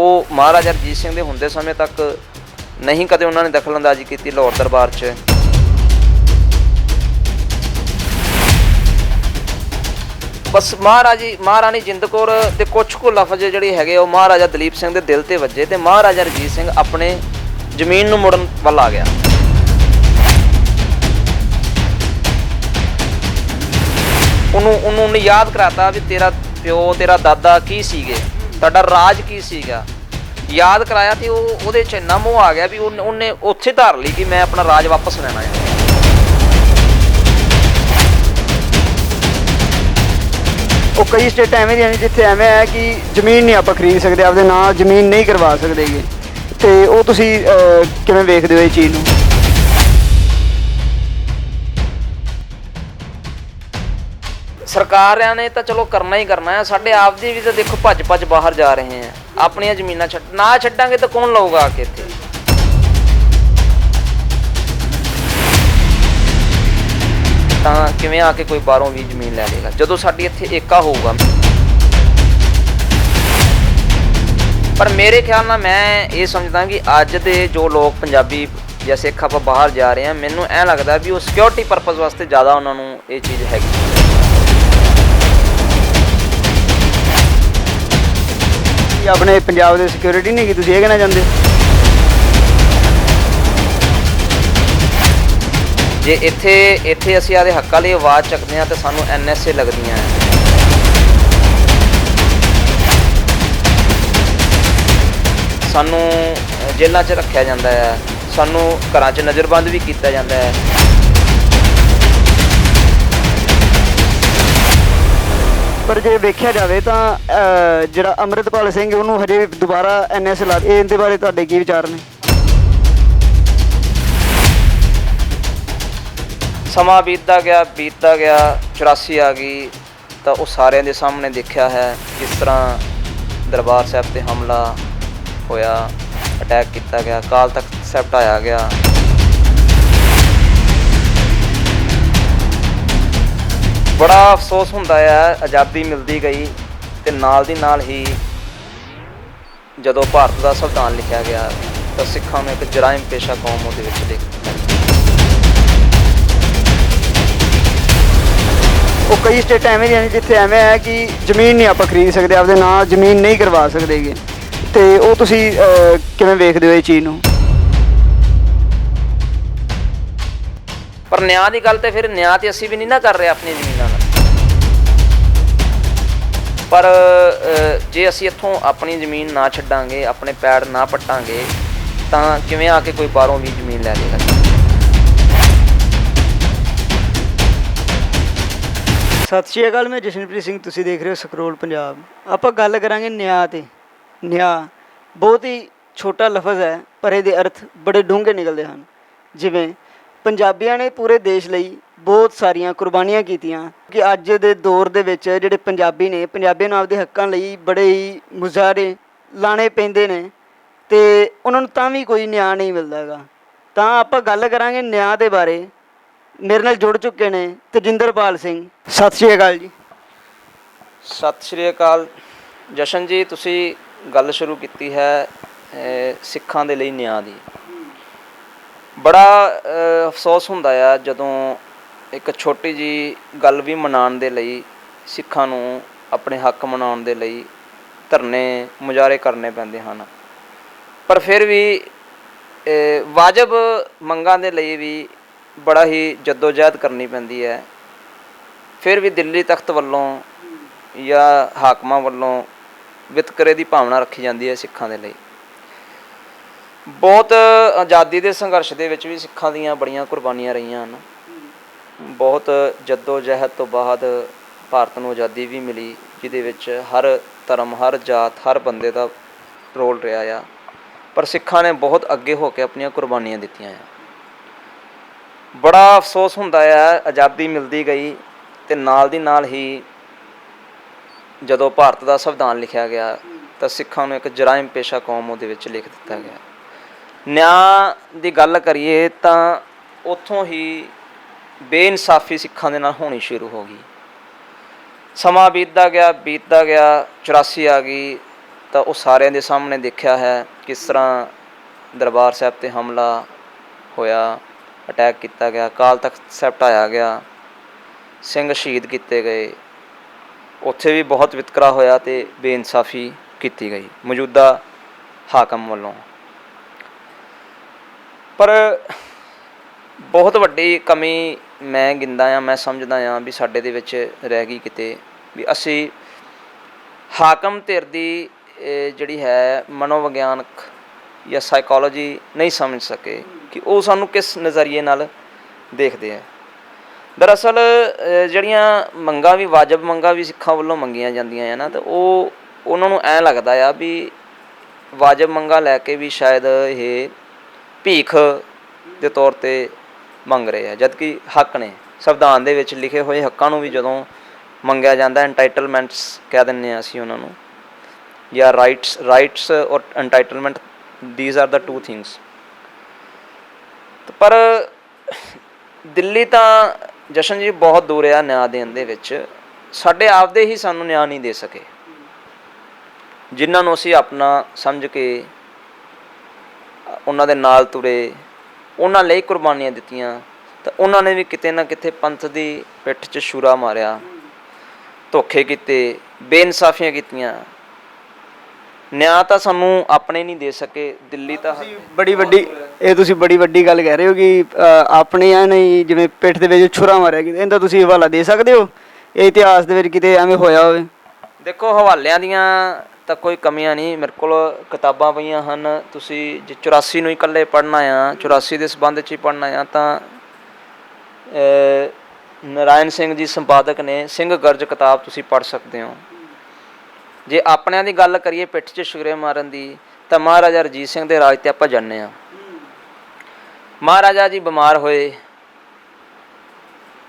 ਉਹ ਮਹਾਰਾਜਾ ਰਣਜੀਤ ਸਿੰਘ ਦੇ ਹੁੰਦੇ ਸਮੇਂ ਤੱਕ ਨਹੀਂ ਕਦੇ ਉਹਨਾਂ ਨੇ ਦਖਲਅੰਦਾਜ਼ੀ ਕੀਤੀ ਲਾਹੌਰ ਦਰਬਾਰ 'ਚ। ਬਸ ਮਹਾਰਾਜੀ, ਮਹਾਰਾਣੀ ਜਿੰਦ ਕੌਰ ਦੇ ਕੁਝ ਕੁ ਲਫ਼ਜ਼ ਜਿਹੜੇ ਹੈਗੇ ਉਹ ਮਹਾਰਾਜਾ ਦਲੀਪ ਸਿੰਘ ਦੇ ਦਿਲ ਤੇ ਵੱਜੇ ਤੇ ਮਹਾਰਾਜਾ ਰਣਜੀਤ ਸਿੰਘ ਆਪਣੇ ਜ਼ਮੀਨ ਨੂੰ ਮੁੜਨ ਵੱਲ ਆ ਗਿਆ। ਉਹਨੂੰ ਉਹਨੂੰ ਉਹਨੇ ਯਾਦ ਕਰਾਤਾ ਵੀ ਤੇਰਾ ਪਿਓ, ਤੇਰਾ ਦਾਦਾ ਕੀ ਸੀਗੇ? ਤੁਹਾਡਾ ਰਾਜ ਕੀ ਸੀਗਾ? ਯਾਦ ਕਰਾਇਆ ਤੇ ਉਹ ਉਹਦੇ ਚ ਇੰਨਾ ਮੋਹ ਆ ਗਿਆ ਵੀ ਉਹਨੇ ਉਹਨੇ ਉੱਥੇ ਧਾਰ ਲਈ ਕਿ ਮੈਂ ਆਪਣਾ ਰਾਜ ਵਾਪਸ ਲੈਣਾ ਹੈ। ਉਹ ਕਈ ਸਟੇਟਾਂ ਐਵੇਂ ਦੀਆਂ ਨੇ ਜਿੱਥੇ ਐਵੇਂ ਹੈ ਕਿ ਜ਼ਮੀਨ ਨਹੀਂ ਆਪਾਂ ਖਰੀਦ ਸਕਦੇ ਆਪਦੇ ਨਾਂ ਜ਼ਮੀਨ ਨਹੀਂ ਕਰਵਾ ਸਕਦੇਗੇ ਤੇ ਉਹ ਤੁਸੀਂ ਅਹ, ਕਿਵੇਂ ਵੇਖਦੇ ਹੋ ਇਹ ਚੀਜ਼ ਨੂੰ? ਸਰਕਾਰਾਂ ਨੇ ਤਾਂ ਚਲੋ ਕਰਨਾ ਹੀ ਕਰਨਾ ਹੈ। ਸਾਡੇ ਆਪ ਦੀ ਵੀ ਤਾਂ ਦੇਖੋ ਭੱਜ ਭੱਜ ਬਾਹਰ ਜਾ ਰਹੇ ਆ ਆਪਣੀਆਂ ਜ਼ਮੀਨਾਂ ਛੱਡ, ਨਾ ਛੱਡਾਂਗੇ ਤਾਂ ਕੌਣ ਲਊਗਾ ਆ ਕੇ ਇੱਥੇ? ਤਾਂ ਕਿਵੇਂ ਆ ਕੇ ਕੋਈ ਬਾਹਰੋਂ ਵੀ ਜ਼ਮੀਨ ਲੈ ਲੇਗਾ ਜਦੋਂ ਸਾਡੀ ਇੱਥੇ ਏਕਾ ਹੋਊਗਾ। ਪਰ ਮੇਰੇ ਖਿਆਲ ਨਾਲ ਮੈਂ ਇਹ ਸਮਝਦਾ ਕਿ ਅੱਜ ਦੇ ਜੋ ਲੋਕ ਪੰਜਾਬੀ ਜਾਂ ਸਿੱਖ ਆਪਾਂ ਬਾਹਰ ਜਾ ਰਹੇ ਆ ਮੈਨੂੰ ਐ ਲੱਗਦਾ ਵੀ ਉਹ ਸਿਕਿਉਰਿਟੀ ਪਰਪਸ ਵਾਸਤੇ ਜ਼ਿਆਦਾ ਉਹਨਾਂ ਨੂੰ ਇਹ ਚੀਜ਼ ਹੈਗੀ। ਕਿ ਆਪਣੇ ਪੰਜਾਬ ਦੇ ਸਿਕਿਉਰਿਟੀ ਨਹੀਂ ਕਿ ਤੁਸੀਂ ਇਹ ਕਹਿਣਾ ਚਾਹੁੰਦੇ? ਜੇ ਇੱਥੇ ਇੱਥੇ ਅਸੀਂ ਆਦੇ ਹੱਕਾਂ ਲਈ ਆਵਾਜ਼ ਚੱਕਦੇ ਆ ਤੇ ਸਾਨੂੰ ਐਨਐਸਏ ਲੱਗਦੀਆਂ ਹੈ। ਸਾਨੂੰ ਜੇਲ੍ਹਾਂ 'ਚ ਰੱਖਿਆ ਜਾਂਦਾ ਹੈ। ਸਾਨੂੰ ਘਰਾਂ 'ਚ ਨਜ਼ਰਬੰਦ ਵੀ ਕੀਤਾ ਜਾਂਦਾ ਹੈ। ਪਰ ਜੇ ਵੇਖਿਆ ਜਾਵੇ ਤਾਂ ਜਿਹੜਾ ਅੰਮ੍ਰਿਤਪਾਲ ਸਿੰਘ, ਉਹਨੂੰ ਹਜੇ ਦੁਬਾਰਾ ਐਨਐਸ ਲਾ, ਇਹ ਇਹਦੇ ਬਾਰੇ ਤੁਹਾਡੇ ਕੀ ਵਿਚਾਰ ਨੇ? ਸਮਾਂ ਬੀਤਦਾ ਗਿਆ ਬੀਤਦਾ ਗਿਆ 84 ਆ ਗਈ, ਤਾਂ ਉਹ ਸਾਰਿਆਂ ਦੇ ਸਾਹਮਣੇ ਦੇਖਿਆ ਹੈ ਕਿਸ ਤਰ੍ਹਾਂ ਦਰਬਾਰ ਸਾਹਿਬ ਤੇ ਹਮਲਾ ਹੋਇਆ ਅਟੈਕ ਕੀਤਾ ਗਿਆ, ਕਾਲ ਤਖਤ ਸਾਹਿਬ ਢਾਇਆ ਗਿਆ। ਬੜਾ ਅਫਸੋਸ ਹੁੰਦਾ ਹੈ ਆਜ਼ਾਦੀ ਮਿਲਦੀ ਗਈ ਤੇ ਨਾਲ ਦੀ ਨਾਲ ਹੀ ਜਦੋਂ ਭਾਰਤ ਦਾ ਸੰਵਿਧਾਨ ਲਿਖਿਆ ਗਿਆ ਤਾਂ ਸਿੱਖਾਂ ਨੂੰ ਇੱਕ ਜਰਾਇਮ ਪੇਸ਼ਾ ਕੌਮ ਉਹਦੇ ਵਿੱਚ ਦੇਖਿਆ ਉਹ ਕਈ ਸਟੇਟਾਂ ਐਵੇਂ ਦੀਆਂ ਨੇ ਜਿੱਥੇ ਐਵੇਂ ਹੈ ਕਿ ਜ਼ਮੀਨ ਨਹੀਂ ਆਪਾਂ ਖਰੀਦ ਸਕਦੇ, ਆਪਦੇ ਨਾਂ ਜ਼ਮੀਨ ਨਹੀਂ ਕਰਵਾ ਸਕਦੇਗੇ। ਤੇ ਉਹ ਤੁਸੀਂ ਕਿਵੇਂ ਵੇਖਦੇ ਹੋ ਇਹ ਚੀਜ਼ ਨੂੰ? ਪਰ ਨਿਆਂ ਦੀ ਗੱਲ ਤੇ ਫਿਰ ਨਿਆਂ ਤੇ ਅਸੀਂ ਵੀ ਨਹੀਂ ਨਾ ਕਰ ਰਹੇ ਆਪਣੀ ਜ਼ਮੀਨਾਂ ਨਾਲ। ਪਰ ਜੇ ਅਸੀਂ ਇੱਥੋਂ ਆਪਣੀ ਜ਼ਮੀਨ ਨਾ ਛੱਡਾਂਗੇ, ਆਪਣੇ ਪੈੜ ਨਾ ਪੱਟਾਂਗੇ, ਤਾਂ ਕਿਵੇਂ ਆ ਕੇ ਕੋਈ ਬਾਹਰੋਂ ਵੀ ਜ਼ਮੀਨ ਲੈ ਲੇਗਾ ਸਤਿ ਸ਼੍ਰੀ ਅਕਾਲ, ਮੈਂ ਜਸ਼ਨਪ੍ਰੀਤ ਸਿੰਘ, ਤੁਸੀਂ ਦੇਖ ਰਹੇ ਹੋ ਸਕਰੋਲ ਪੰਜਾਬ। ਆਪਾਂ ਗੱਲ ਕਰਾਂਗੇ ਨਿਆਂ ਤੇ। ਨਿਆਂ ਬਹੁਤ ਹੀ ਛੋਟਾ ਲਫ਼ਜ਼ ਹੈ, ਪਰ ਇਹਦੇ ਅਰਥ ਬੜੇ ਡੂੰਘੇ ਨਿਕਲਦੇ ਹਨ। ਜਿਵੇਂ ਪੰਜਾਬੀਆਂ ਨੇ ਪੂਰੇ ਦੇਸ਼ ਲਈ ਬਹੁਤ ਸਾਰੀਆਂ ਕੁਰਬਾਨੀਆਂ ਕੀਤੀਆਂ। ਕਿ ਅੱਜ ਦੇ ਦੌਰ ਦੇ ਵਿੱਚ ਜਿਹੜੇ ਪੰਜਾਬੀ ਨੇ, ਪੰਜਾਬੀਆਂ ਨੂੰ ਆਪਦੇ ਹੱਕਾਂ ਲਈ ਬੜੇ ਹੀ ਮੁਜ਼ਾਹਰੇ ਲਾਣੇ ਪੈਂਦੇ ਨੇ ਤੇ ਉਹਨਾਂ ਨੂੰ ਤਾਂ ਵੀ ਕੋਈ ਨਿਆਂ ਨਹੀਂ ਮਿਲਦਾ ਹੈਗਾ। ਤਾਂ ਆਪਾਂ ਗੱਲ ਕਰਾਂਗੇ ਨਿਆਂ ਦੇ ਬਾਰੇ। ਮੇਰੇ ਨਾਲ ਜੁੜ ਚੁੱਕੇ ਨੇ ਤਜਿੰਦਰਪਾਲ ਸਿੰਘ। ਸਤਿ ਸ਼੍ਰੀ ਅਕਾਲ ਜੀ। ਸਤਿ ਸ਼੍ਰੀ ਅਕਾਲ। ਜਸ਼ਨ ਜੀ ਤੁਸੀਂ ਗੱਲ ਸ਼ੁਰੂ ਕੀਤੀ ਹੈ ਸਿੱਖਾਂ ਦੇ ਲਈ ਨਿਆਂ ਦੀ। ਬੜਾ ਅਫਸੋਸ ਹੁੰਦਾ ਆ ਜਦੋਂ ਇੱਕ ਛੋਟੀ ਜੀ ਗੱਲ ਵੀ ਮਨਾਉਣ ਦੇ ਲਈ, ਸਿੱਖਾਂ ਨੂੰ ਆਪਣੇ ਹੱਕ ਮਨਾਉਣ ਦੇ ਲਈ ਧਰਨੇ ਮੁਜ਼ਾਹਰੇ ਕਰਨੇ ਪੈਂਦੇ ਹਨ। ਪਰ ਫਿਰ ਵੀ ਵਾਜਬ ਮੰਗਾਂ ਦੇ ਲਈ ਵੀ ਬੜਾ ਹੀ ਜਦੋਜਹਿਦ ਕਰਨੀ ਪੈਂਦੀ ਹੈ। ਫਿਰ ਵੀ ਦਿੱਲੀ ਤਖਤ ਵੱਲੋਂ ਜਾਂ ਹਾਕਮਾਂ ਵੱਲੋਂ ਵਿਤਕਰੇ ਦੀ ਭਾਵਨਾ ਰੱਖੀ ਜਾਂਦੀ ਹੈ ਸਿੱਖਾਂ ਦੇ ਲਈ। ਬਹੁਤ ਆਜ਼ਾਦੀ ਦੇ ਸੰਘਰਸ਼ ਦੇ ਵਿੱਚ ਵੀ ਸਿੱਖਾਂ ਦੀਆਂ ਬੜੀਆਂ ਕੁਰਬਾਨੀਆਂ ਰਹੀਆਂ ਹਨ। ਬਹੁਤ ਜੱਦੋ ਜਹਿਦ ਤੋਂ ਬਾਅਦ ਭਾਰਤ ਨੂੰ ਆਜ਼ਾਦੀ ਵੀ ਮਿਲੀ, ਜਿਹਦੇ ਵਿੱਚ ਹਰ ਧਰਮ, ਹਰ ਜਾਤ, ਹਰ ਬੰਦੇ ਦਾ ਰੋਲ ਰਿਹਾ ਆ। ਪਰ ਸਿੱਖਾਂ ਨੇ ਬਹੁਤ ਅੱਗੇ ਹੋ ਕੇ ਆਪਣੀਆਂ ਕੁਰਬਾਨੀਆਂ ਦਿੱਤੀਆਂ ਆ। ਬੜਾ ਅਫਸੋਸ ਹੁੰਦਾ ਆ, ਆਜ਼ਾਦੀ ਮਿਲਦੀ ਗਈ ਤੇ ਨਾਲ ਦੀ ਨਾਲ ਹੀ ਜਦੋਂ ਭਾਰਤ ਦਾ ਸੰਵਿਧਾਨ ਲਿਖਿਆ ਗਿਆ, ਤਾਂ ਸਿੱਖਾਂ ਨੂੰ ਇੱਕ ਜਰਾਇਮ ਪੇਸ਼ਾ ਕੌਮ ਉਹਦੇ ਵਿੱਚ ਲਿਖ ਦਿੱਤਾ ਗਿਆ। ਨਿਆਂ ਦੀ ਗੱਲ ਕਰੀਏ ਤਾਂ ਉੱਥੋਂ ਹੀ ਬੇਇਨਸਾਫੀ ਸਿੱਖਾਂ ਦੇ ਨਾਲ ਹੋਣੀ ਸ਼ੁਰੂ ਹੋ ਗਈ। ਸਮਾਂ ਬੀਤਦਾ ਗਿਆ ਬੀਤਦਾ ਗਿਆ 84 ਆ ਗਈ ਤਾਂ ਉਹ ਸਾਰਿਆਂ ਦੇ ਸਾਹਮਣੇ ਦੇਖਿਆ ਹੈ ਕਿਸ ਤਰ੍ਹਾਂ ਦਰਬਾਰ ਸਾਹਿਬ ਤੇ ਹਮਲਾ ਹੋਇਆ, ਅਟੈਕ ਕੀਤਾ ਗਿਆ ਕਾਲ ਤਖਤ ਸਾਹਿਬ ਢਾਇਆ ਗਿਆ, ਸਿੰਘ ਸ਼ਹੀਦ ਕੀਤੇ ਗਏ। ਉੱਥੇ ਵੀ ਬਹੁਤ ਵਿਤਕਰਾ ਹੋਇਆ ਤੇ ਬੇਇਨਸਾਫੀ ਕੀਤੀ ਗਈ। ਮੌਜੂਦਾ ਹਾਕਮ ਵੱਲੋਂ ਪਰ ਬਹੁਤ ਵੱਡੀ ਕਮੀ ਮੈਂ ਗਿੰਦਾ ਆ ਮੈਂ ਸਮਝਦਾ ਆ ਵੀ ਸਾਡੇ ਦੇ ਵਿੱਚ ਰਹਿ ਗਈ ਕਿਤੇ। ਵੀ ਅਸੀਂ ਹਾਕਮ ਧਿਰ ਦੀ ਜਿਹੜੀ ਹੈ ਮਨੋਵਿਗਿਆਨਕ ਜਾਂ ਸਾਈਕੋਲੋਜੀ ਨਹੀਂ ਸਮਝ ਸਕੇ ਕਿ ਉਹ ਸਾਨੂੰ ਕਿਸ ਨਜ਼ਰੀਏ ਨਾਲ ਦੇਖਦੇ ਆ। ਦਰਅਸਲ ਜਿਹੜੀਆਂ ਮੰਗਾਂ ਵੀ, ਵਾਜਬ ਮੰਗਾਂ ਵੀ ਸਿੱਖਾਂ ਵੱਲੋਂ ਮੰਗੀਆਂ ਜਾਂਦੀਆਂ ਆ ਨਾ, ਤਾਂ ਉਹ ਉਹਨਾਂ ਨੂੰ ਐਂ ਲੱਗਦਾ ਆ ਵੀ ਵਾਜਬ ਮੰਗਾਂ ਲੈ ਕੇ ਵੀ ਸ਼ਾਇਦ ਇਹ ਭੀਖ ਦੇ ਤੌਰ ਤੇ ਮੰਗ ਰਹੇ ਆ ਜਦ ਕਿ ਹੱਕ ਨੇ ਸੰਵਿਧਾਨ ਦੇ ਵਿੱਚ ਲਿਖੇ ਹੋਏ ਹੱਕਾਂ ਨੂੰ ਵੀ ਜਦੋਂ ਮੰਗਿਆ ਜਾਂਦਾ ਐਂਟਾਈਟਲਮੈਂਟਸ ਕਹਿ ਦਿੰਦੇ ਆ ਅਸੀਂ ਉਹਨਾਂ ਨੂੰ, ਜਾਂ ਰਾਈਟਸ ਰਾਈਟਸ ਔਰ entitlement these are the two things ਪਰ ਦਿੱਲੀ ਤਾਂ ਜਸ਼ਨ ਜੀ ਬਹੁਤ ਦੂਰ ਆ ਨਿਆਂ ਦੇਣ ਦੇ ਵਿੱਚ, ਸਾਡੇ ਆਪਦੇ ਹੀ ਸਾਨੂੰ ਨਿਆਂ ਨਹੀਂ ਦੇ ਸਕੇ, ਜਿਨ੍ਹਾਂ ਨੂੰ ਅਸੀਂ ਆਪਣਾ ਸਮਝ ਕੇ ਉਹਨਾਂ ਦੇ ਨਾਲ ਤੁਰੇ ਉਹਨਾਂ ਲਈ ਕੁਰਬਾਨੀਆਂ ਦਿੱਤੀਆਂ ਤਾਂ ਉਹਨਾਂ ਨੇ ਵੀ ਕਿਤੇ ਨਾ ਕਿਤੇ ਪੰਥ ਦੀ ਪਿੱਠ 'ਚ ਛੁਰਾ ਮਾਰਿਆ ਧੋਖੇ ਕੀਤੇ ਬੇਇਨਸਾਫੀਆਂ ਕੀਤੀਆਂ। ਨਿਆਂ ਤਾਂ ਸਾਨੂੰ ਆਪਣੇ ਨਹੀਂ ਦੇ ਸਕੇ ਦਿੱਲੀ ਤਾਂ ਬੜੀ ਵੱਡੀ ਇਹ ਤੁਸੀਂ ਬੜੀ ਵੱਡੀ ਗੱਲ ਕਹਿ ਰਹੇ ਹੋ ਕਿ ਆਪਣੇ ਆ ਨਹੀਂ ਜਿਵੇਂ ਪਿੱਠ ਦੇ ਵਿੱਚ ਛੁਰਾ ਮਾਰਿਆ ਗਿਆ ਇਹਦਾ ਤੁਸੀਂ ਹਵਾਲਾ ਦੇ ਸਕਦੇ ਹੋ? ਇਹ ਇਤਿਹਾਸ ਦੇ ਵਿੱਚ ਕਿਤੇ ਐਵੇਂ ਹੋਇਆ ਹੋਵੇ। ਦੇਖੋ ਹਵਾਲਿਆਂ ਦੀਆਂ ਤਾਂ ਕੋਈ ਕਮੀਆਂ ਨਹੀਂ। ਮੇਰੇ ਕੋਲ ਕਿਤਾਬਾਂ ਪਈਆਂ ਹਨ। ਤੁਸੀਂ ਜੇ 84 ਨੂੰ ਹੀ ਇਕੱਲੇ ਪੜ੍ਹਨਾ ਆ 84 ਦੇ ਸੰਬੰਧ 'ਚ ਹੀ ਪੜ੍ਹਨਾ ਆ ਤਾਂ ਅਹ, ਨਾਰਾਇਣ ਸਿੰਘ ਜੀ ਸੰਪਾਦਕ ਨੇ ਸਿੰਘ ਗਰਜ ਕਿਤਾਬ ਤੁਸੀਂ ਪੜ੍ਹ ਸਕਦੇ ਹੋ। ਜੇ ਆਪਣਿਆਂ ਦੀ ਗੱਲ ਕਰੀਏ ਪਿੱਠ 'ਚ ਛੁਰੇ ਮਾਰਨ ਦੀ ਤਾਂ ਮਹਾਰਾਜਾ ਰਣਜੀਤ ਸਿੰਘ ਦੇ ਰਾਜ ਤੇ ਆਪਾਂ ਜਾਣਦੇ ਆ ਮਹਾਰਾਜਾ ਜੀ ਬਿਮਾਰ ਹੋਏ।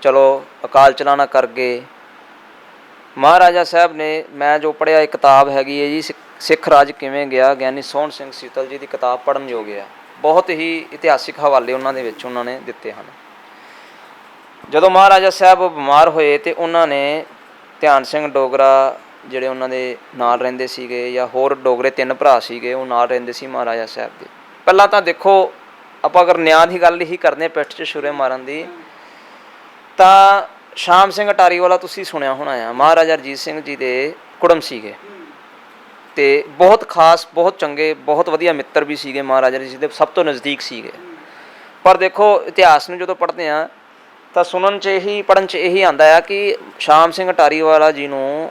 ਚਲੋ ਅਕਾਲ ਚਲਾਣਾ ਕਰ ਗਏ। ਮਹਾਰਾਜਾ ਸਾਹਿਬ ਨੇ, ਮੈਂ ਜੋ ਪੜਿਆ ਇੱਕ ਕਿਤਾਬ ਹੈਗੀ ਹੈ ਜੀ, ਸਿੱਖ- ਸਿੱਖ ਰਾਜ ਕਿਵੇਂ ਗਿਆ, ਗਿਆਨੀ ਸੋਹਣ ਸਿੰਘ ਸੀਤਲ ਜੀ ਦੀ ਕਿਤਾਬ ਪੜਨ ਯੋਗ ਹੈ। ਬਹੁਤ ਹੀ ਇਤਿਹਾਸਿਕ ਹਵਾਲੇ ਉਹਨਾਂ ਦੇ ਵਿੱਚ ਉਹਨਾਂ ਨੇ ਦਿੱਤੇ ਹਨ। ਜਦੋਂ ਮਹਾਰਾਜਾ ਸਾਹਿਬ ਬਿਮਾਰ ਹੋਏ ਤੇ ਉਹਨਾਂ ਨੇ ਧਿਆਨ ਸਿੰਘ ਡੋਗਰਾ ਜਿਹੜੇ ਉਹਨਾਂ ਦੇ ਨਾਲ ਰਹਿੰਦੇ ਸੀਗੇ ਜਾਂ ਹੋਰ ਡੋਗਰੇ ਤਿੰਨ ਭਰਾ ਸੀਗੇ, ਉਹ ਨਾਲ ਰਹਿੰਦੇ ਸੀ ਮਹਾਰਾਜਾ ਸਾਹਿਬ ਦੇ। ਪਹਿਲਾਂ ਤਾਂ ਦੇਖੋ, ਆਪਾਂ ਅਗਰ ਨਿਆਂ ਦੀ ਗੱਲ ਹੀ ਕਰਦੇ ਹਾਂ, ਪਿੱਠ 'ਚ ਛੁਰੇ ਮਾਰਨ ਦੀ, ਤਾਂ ਸ਼ਾਮ ਸਿੰਘ ਅਟਾਰੀ ਵਾਲਾ ਤੁਸੀਂ ਸੁਣਿਆ ਹੋਣਾ ਆ, ਮਹਾਰਾਜਾ ਰਣਜੀਤ ਸਿੰਘ ਜੀ ਦੇ ਕੁੜਮ ਸੀਗੇ। ਤੇ ਬਹੁਤ ਖਾਸ, ਬਹੁਤ ਚੰਗੇ, ਬਹੁਤ ਵਧੀਆ ਮਿੱਤਰ ਵੀ ਸੀਗੇ ਮਹਾਰਾਜਾ ਜੀ ਦੇ, ਸਭ ਤੋਂ ਨਜ਼ਦੀਕ ਸੀਗੇ। ਪਰ ਦੇਖੋ, ਇਤਿਹਾਸ ਨੂੰ ਜਦੋਂ ਪੜ੍ਹਦੇ ਆ ਤਾਂ ਸੁਣਨ 'ਚ ਇਹੀ ਪੜਨ 'ਚ ਇਹੀ ਆਂਦਾ ਆ ਕਿ ਸ਼ਾਮ ਸਿੰਘ ਅਟਾਰੀ ਵਾਲਾ ਜੀ ਨੂੰ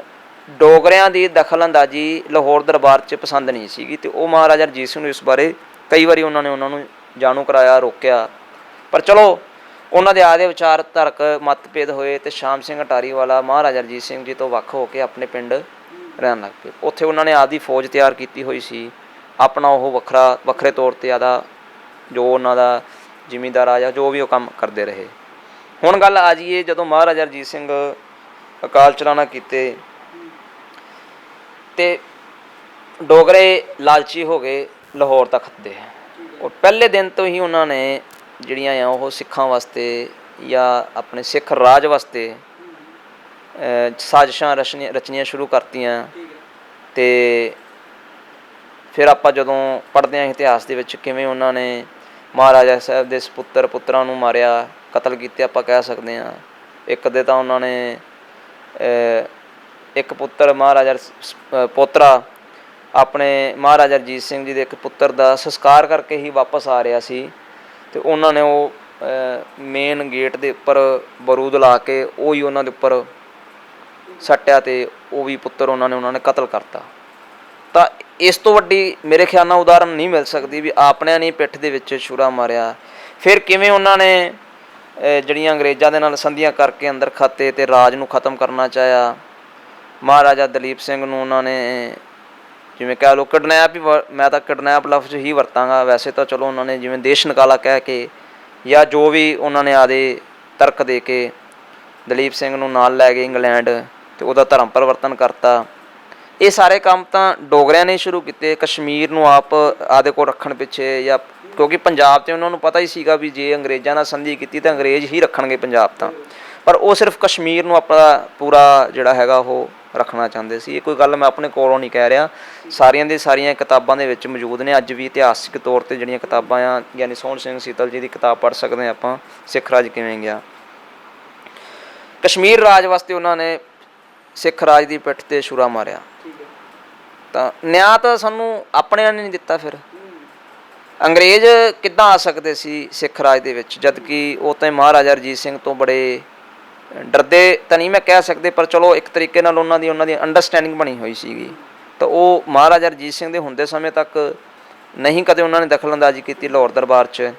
ਡੋਗਰਿਆਂ ਦੀ ਦਖਲਅੰਦਾਜ਼ੀ ਲਾਹੌਰ ਦਰਬਾਰ 'ਚ ਪਸੰਦ ਨਹੀਂ ਸੀਗੀ ਤੇ ਉਹ ਮਹਾਰਾਜਾ ਰਣਜੀਤ ਸਿੰਘ ਨੂੰ ਇਸ ਬਾਰੇ ਕਈ ਵਾਰੀ ਉਹਨਾਂ ਨੇ ਉਹਨਾਂ ਨੂੰ ਜਾਣੂ ਕਰਾਇਆ, ਰੋਕਿਆ। ਪਰ ਚਲੋ ਉਹਨਾਂ ਦੇ ਆਦੇ ਵਿਚਾਰ ਧਰਕ ਮਤਭੇਦ ਹੋਏ ਤੇ ਸ਼ਾਮ ਸਿੰਘ ਅਟਾਰੀ ਵਾਲਾ ਮਹਾਰਾਜਾ ਰਣਜੀਤ ਸਿੰਘ ਜੀ ਤੋਂ ਵੱਖ ਹੋ ਕੇ ਆਪਣੇ ਪਿੰਡ ਰਹਿਣ ਲੱਗ ਪਏ। ਉੱਥੇ ਉਹਨਾਂ ਨੇ ਆਦੀ ਫੌਜ ਤਿਆਰ ਕੀਤੀ ਹੋਈ ਸੀ। ਆਪਣਾ ਉਹ ਵੱਖਰਾ, ਵੱਖਰੇ ਤੌਰ ਤੇ ਆਦਾ ਜੋ ਉਹਨਾਂ ਦਾ ਜ਼ਿਮੀਂਦਾਰ ਆ ਜਾਂ ਜੋ ਵੀ ਉਹ ਕੰਮ ਕਰਦੇ ਰਹੇ। ਹੁਣ ਗੱਲ ਆ ਜੀਏ ਜਦੋਂ ਮਹਾਰਾਜਾ ਰਣਜੀਤ ਸਿੰਘ ਅਕਾਲ ਚਲਾਣਾ ਕੀਤੇ ਤੇ ਡੋਗਰੇ ਲਾਲਚੀ ਹੋ ਗਏ ਲਾਹੌਰ ਤਖਤ ਦੇ ਔਰ ਪਹਿਲੇ ਦਿਨ ਤੋਂ ਹੀ ਉਹਨਾਂ ਨੇ ਜਿਹੜੀਆਂ ਆ ਉਹ ਸਿੱਖਾਂ ਵਾਸਤੇ ਜਾਂ ਆਪਣੇ ਸਿੱਖ ਰਾਜ ਵਾਸਤੇ ਸਾਜ਼ਿਸ਼ਾਂ ਰਚਣੀਆਂ ਰਚਣੀਆਂ ਸ਼ੁਰੂ ਕਰਤੀਆਂ। ਤੇ ਫਿਰ ਆਪਾਂ ਜਦੋਂ ਪੜ੍ਹਦੇ ਹਾਂ ਇਤਿਹਾਸ ਦੇ ਵਿੱਚ ਕਿਵੇਂ ਉਹਨਾਂ ਨੇ ਮਹਾਰਾਜਾ ਸਾਹਿਬ ਦੇ ਸੁਪੁੱਤਰ ਪੁੱਤਰਾਂ ਨੂੰ ਮਾਰਿਆ, ਕਤਲ ਕੀਤੇ ਆਪਾਂ ਕਹਿ ਸਕਦੇ ਹਾਂ ਇੱਕ ਦੇ ਤਾਂ ਉਹਨਾਂ ਨੇ ਇੱਕ ਪੁੱਤਰ ਮਹਾਰਾਜਾ ਪੋਤਰਾ ਆਪਣੇ ਮਹਾਰਾਜਾ ਰਣਜੀਤ ਸਿੰਘ ਜੀ ਦੇ ਇੱਕ ਪੁੱਤਰ ਦਾ ਸੰਸਕਾਰ ਕਰਕੇ ਹੀ ਵਾਪਸ ਆ ਰਿਹਾ ਸੀ। ਅਤੇ ਉਹਨਾਂ ਨੇ ਉਹ ਮੇਨ ਗੇਟ ਦੇ ਉੱਪਰ ਬਰੂਦ ਲਾ ਕੇ ਉਹ ਹੀ ਉਹਨਾਂ ਦੇ ਉੱਪਰ ਸੱਟਿਆ ਅਤੇ ਉਹ ਵੀ ਪੁੱਤਰ ਉਹਨਾਂ ਨੇ ਉਹਨਾਂ ਨੇ ਕਤਲ ਕਰਤਾ। ਤਾਂ ਇਸ ਤੋਂ ਵੱਡੀ ਮੇਰੇ ਖਿਆਲ ਨਾਲ ਉਦਾਹਰਨ ਨਹੀਂ ਮਿਲ ਸਕਦੀ ਵੀ ਆਪਣਿਆਂ ਨੇ ਪਿੱਠ ਦੇ ਵਿੱਚ ਛੁਰਾ ਮਾਰਿਆ। ਫਿਰ ਕਿਵੇਂ ਉਹਨਾਂ ਨੇ ਜਿਹੜੀਆਂ ਅੰਗਰੇਜ਼ਾਂ ਦੇ ਨਾਲ ਸੰਧੀਆਂ ਕਰਕੇ ਅੰਦਰ ਖਾਤੇ ਤੇ ਰਾਜ ਨੂੰ ਖਤਮ ਕਰਨਾ ਚਾਹਿਆ? ਮਹਾਰਾਜਾ ਦਲੀਪ ਸਿੰਘ ਨੂੰ ਉਹਨਾਂ ਨੇ ਜਿਵੇਂ ਕਹਿ ਲਓ ਕਿਡਨੈਪ ਹੀ ਵ- ਮੈਂ ਤਾਂ ਕਿਡਨੈਪ ਲਫ਼ਜ਼ ਹੀ ਵਰਤਾਂਗਾ। ਵੈਸੇ ਤਾਂ ਚਲੋ ਉਹਨਾਂ ਨੇ ਜਿਵੇਂ ਦੇਸ਼ ਨਿਕਾਲਾ ਕਹਿ ਕੇ ਜਾਂ ਜੋ ਵੀ ਉਹਨਾਂ ਨੇ ਆਦੇ ਤਰਕ ਦੇ ਕੇ ਦਲੀਪ ਸਿੰਘ ਨੂੰ ਨਾਲ ਲੈ ਗਏ ਇੰਗਲੈਂਡ ਤੇ ਉਹਦਾ ਧਰਮ ਪਰਿਵਰਤਨ ਕਰਤਾ। ਇਹ ਸਾਰੇ ਕੰਮ ਤਾਂ ਡੋਗਰਿਆਂ ਨੇ ਸ਼ੁਰੂ ਕੀਤੇ। ਕਸ਼ਮੀਰ ਨੂੰ ਆਪ ਆਦੇ ਕੋਲ ਰੱਖਣ ਪਿੱਛੇ ਜਾਂ ਕਿਉਂਕਿ ਪੰਜਾਬ ਤੇ ਉਹਨਾਂ ਨੂੰ ਪਤਾ ਹੀ ਸੀਗਾ ਵੀ ਜੇ ਅੰਗਰੇਜ਼ਾਂ ਨਾਲ ਸੰਧੀ ਕੀਤੀ ਤਾਂ ਅੰਗਰੇਜ਼ ਹੀ ਰੱਖਣਗੇ ਪੰਜਾਬ ਤਾਂ। ਪਰ ਉਹ ਸਿਰਫ ਕਸ਼ਮੀਰ ਨੂੰ ਆਪਣਾ ਪੂਰਾ ਜਿਹੜਾ ਹੈਗਾ ਉਹ ਰੱਖਣਾ ਚਾਹੁੰਦੇ ਸੀ। ਇਹ ਕੋਈ ਗੱਲ ਮੈਂ ਆਪਣੇ ਕੋਲੋਂ ਨਹੀਂ ਕਹਿ ਰਿਹਾ। ਸਾਰੀਆਂ ਦੇ ਸਾਰੀਆਂ ਕਿਤਾਬਾਂ ਦੇ ਵਿੱਚ ਮੌਜੂਦ ਨੇ। ਅੱਜ ਵੀ ਇਤਿਹਾਸਿਕ ਤੌਰ ਤੇ ਜਿਹੜੀਆਂ ਕਿਤਾਬਾਂ ਆ ਯਾਨੀ ਸੋਹਣ ਸਿੰਘ ਸੀਤਲ ਜੀ ਦੀ ਕਿਤਾਬ ਪੜ੍ਹ ਸਕਦੇ ਹਾਂ ਆਪਾਂ। ਸਿੱਖ ਰਾਜ ਕਿਵੇਂ ਗਿਆ? ਕਸ਼ਮੀਰ ਰਾਜ ਵਾਸਤੇ ਉਹਨਾਂ ਨੇ ਸਿੱਖ ਰਾਜ ਦੀ ਪਿੱਠ ਤੇ ਛੁਰਾ ਮਾਰਿਆ। ਤਾਂ ਨਿਆਂ ਤਾਂ ਸਾਨੂੰ ਆਪਣਿਆਂ ਨੇ ਨਹੀਂ ਦਿੱਤਾ ਫਿਰ। ਅੰਗਰੇਜ਼ ਕਿੱਦਾਂ ਆ ਸਕਦੇ ਸੀ ਸਿੱਖ ਰਾਜ ਦੇ ਵਿੱਚ? ਜਦ ਕਿ ਉਹ ਤਾਂ ਮਹਾਰਾਜਾ ਰਣਜੀਤ ਸਿੰਘ ਤੋਂ ਬੜੇ ਡਰਦੇ ਤਾਂ ਨਹੀਂ ਮੈਂ ਕਹਿ ਸਕਦੇ, ਪਰ ਚਲੋ ਇੱਕ ਤਰੀਕੇ ਨਾਲ ਉਹਨਾਂ ਦੀ ਉਹਨਾਂ ਦੀ ਅੰਡਰਸਟੈਂਡਿੰਗ ਬਣੀ ਹੋਈ ਸੀਗੀ। ਤਾਂ ਉਹ ਮਹਾਰਾਜਾ ਰਣਜੀਤ ਸਿੰਘ ਦੇ ਹੁੰਦੇ ਸਮੇਂ ਤੱਕ ਨਹੀਂ ਕਦੇ ਉਹਨਾਂ ਨੇ ਦਖਲਅੰਦਾਜ਼ੀ ਕੀਤੀ ਲਾਹੌਰ ਦਰਬਾਰ 'ਚ।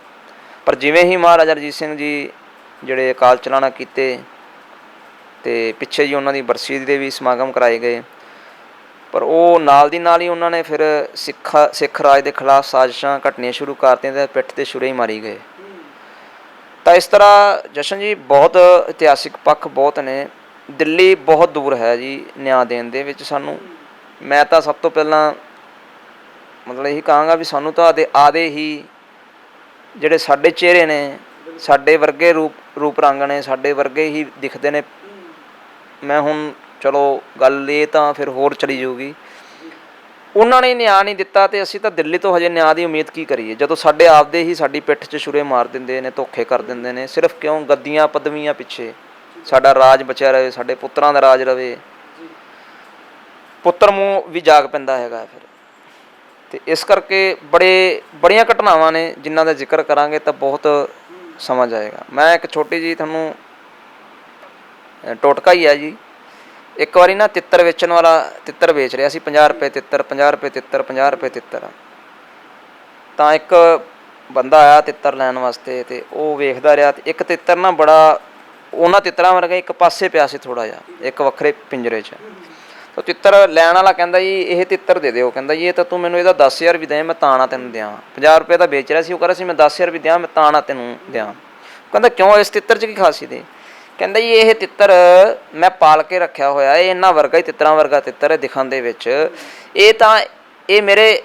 ਪਰ ਜਿਵੇਂ ਹੀ ਮਹਾਰਾਜਾ ਰਣਜੀਤ ਸਿੰਘ ਜੀ ਜਿਹੜੇ ਅਕਾਲ ਚਲਾਣਾ ਕੀਤੇ ਤੇ ਪਿੱਛੇ ਜੀ ਉਹਨਾਂ ਦੀ ਬਰਸੀ ਦੇ ਵੀ ਸਮਾਗਮ ਕਰਾਏ ਗਏ। ਪਰ ਉਹ ਨਾਲ ਦੀ ਨਾਲ ਹੀ ਉਹਨਾਂ ਨੇ ਫਿਰ ਸਿੱਖ ਸਿੱਖ ਰਾਜ ਦੇ ਖਿਲਾਫ ਸਾਜ਼ਿਸ਼ਾਂ ਘਟਣੀਆਂ ਸ਼ੁਰੂ ਕਰਤੀਆਂ ਤੇ ਪਿੱਠ ਤੇ ਛੁਰੇ ਹੀ ਮਾਰੀ ਗਏ। ਤਾਂ ਇਸ ਤਰ੍ਹਾਂ ਜਸ਼ਨ ਜੀ ਬਹੁਤ ਇਤਿਹਾਸਿਕ ਪੱਖ ਬਹੁਤ ਨੇ। ਦਿੱਲੀ ਬਹੁਤ ਦੂਰ ਹੈ ਜੀ ਨਿਆਂ ਦੇਣ ਦੇ ਵਿੱਚ ਸਾਨੂੰ। ਮੈਂ ਤਾਂ ਸਭ ਤੋਂ ਪਹਿਲਾਂ ਮਤਲਬ ਇਹੀ ਕਹਾਂਗਾ ਵੀ ਸਾਨੂੰ ਤਾਂ ਆਦੇ ਆਦੇ ਹੀ ਜਿਹੜੇ ਸਾਡੇ ਚਿਹਰੇ ਨੇ, ਸਾਡੇ ਵਰਗੇ ਰੂਪ ਰੂਪ ਰੰਗ ਨੇ, ਸਾਡੇ ਵਰਗੇ ਹੀ ਦਿਖਦੇ ਨੇ। ਮੈਂ ਹੁਣ ਚਲੋ ਗੱਲ ਇਹ ਤਾਂ ਫਿਰ ਹੋਰ ਚਲੀ ਜਾਊਗੀ। ਉਹਨਾਂ ਨੇ ਨਿਆਂ ਨਹੀਂ ਦਿੱਤਾ ਤੇ ਅਸੀਂ ਤਾਂ ਦਿੱਲੀ ਤੋਂ ਹਜੇ ਨਿਆਂ ਦੀ ਉਮੀਦ ਕੀ ਕਰੀਏ? ਜਦੋਂ ਸਾਡੇ ਆਪਦੇ ਹੀ ਸਾਡੀ ਪਿੱਠ 'ਚ ਛੁਰੇ ਮਾਰ ਦਿੰਦੇ ਨੇ, ਧੋਖੇ ਕਰ ਦਿੰਦੇ ਨੇ, ਸਿਰਫ ਕਿਉਂ? ਗੱਦੀਆਂ ਪਦਵੀਆਂ ਪਿੱਛੇ। ਸਾਡਾ ਰਾਜ ਬਚਿਆ ਰਹੇ, ਸਾਡੇ ਪੁੱਤਰਾਂ ਦਾ ਰਾਜ ਰਵੇ। ਪੁੱਤਰ ਮੂੰਹ ਵੀ ਜਾਗ ਪੈਂਦਾ ਹੈਗਾ ਫਿਰ। ਤੇ ਇਸ ਕਰਕੇ ਬੜੇ, ਬੜੀਆਂ ਘਟਨਾਵਾਂ ਨੇ, ਜਿਨ੍ਹਾਂ ਦਾ ਜ਼ਿਕਰ ਕਰਾਂਗੇ ਤਾਂ ਬਹੁਤ ਸਮਝ ਆਏਗਾ ਮੈਂ ਇੱਕ ਛੋਟੀ ਜੀ ਤੁਹਾਨੂੰ ਟੋਟਕਾ ਹੀ ਹੈ ਜੀ। ਇੱਕ ਵਾਰੀ ਨਾ ਤਿੱਤਰ ਵੇਚਣ ਵਾਲਾ ਤਿੱਤਰ ਵੇਚ ਰਿਹਾ ਸੀ 50 ਰੁਪਏ ਤਿੱਤਰ 50 ਰੁਪਏ ਤਿੱਤਰ 50 ਰੁਪਏ ਤਿੱਤਰ। ਤਾਂ ਇੱਕ ਬੰਦਾ ਆਇਆ ਤਿੱਤਰ ਲੈਣ ਵਾਸਤੇ ਤੇ ਉਹ ਵੇਖਦਾ ਰਿਹਾ ਤੇ ਇੱਕ ਤਿੱਤਰ ਨਾ ਬੜਾ, ਉਹਨਾਂ ਤਿੱਤਰਾਂ ਵਰਗਾ ਇੱਕ ਪਾਸੇ ਪਿਆ ਸੀ ਥੋੜਾ ਜਿਹਾ, ਇੱਕ ਵੱਖਰੇ ਪਿੰਜਰੇ 'ਚ। ਤਾਂ ਤਿੱਤਰ ਲੈਣ ਵਾਲਾ ਕਹਿੰਦਾ ਜੀ, ਇਹ ਤਿੱਤਰ ਦੇ ਦਿਓ, ਕਹਿੰਦਾ ਜੀ, ਇਹ ਤਾਂ ਤੂੰ ਮੈਨੂੰ ਇਹਦਾ 10000 ਵੀ ਦੇ, ਮੈਂ ਤਾਂ ਨਾ ਤੈਨੂੰ ਦਿਆਂ। 50 ਰੁਪਏ ਦਾ ਵੇਚ ਰਿਹਾ ਸੀ, ਉਹ ਕਹਿੰਦਾ ਸੀ, ਮੈਂ 10000 ਵੀ ਦਿਆਂ, ਮੈਂ ਤਾਂ ਨਾ ਤੈਨੂੰ ਦਿਆਂ। ਕਹਿੰਦਾ, ਕਿਉਂ ਇਸ ਤਿੱਤਰ 'ਚ ਕੀ ਖਾਸੀਅਤ ਹੈ ਕਹਿੰਦਾ ਜੀ ਇਹ ਤਿੱਤਰ ਮੈਂ ਪਾਲ ਕੇ ਰੱਖਿਆ ਹੋਇਆ ਇਹ ਇਹਨਾਂ ਵਰਗਾ ਹੀ ਤਿੱਤਰਾਂ ਵਰਗਾ ਤਿੱਤਰ ਹੈ ਦਿਖਣ ਦੇ ਵਿੱਚ। ਇਹ ਤਾਂ ਇਹ ਮੇਰੇ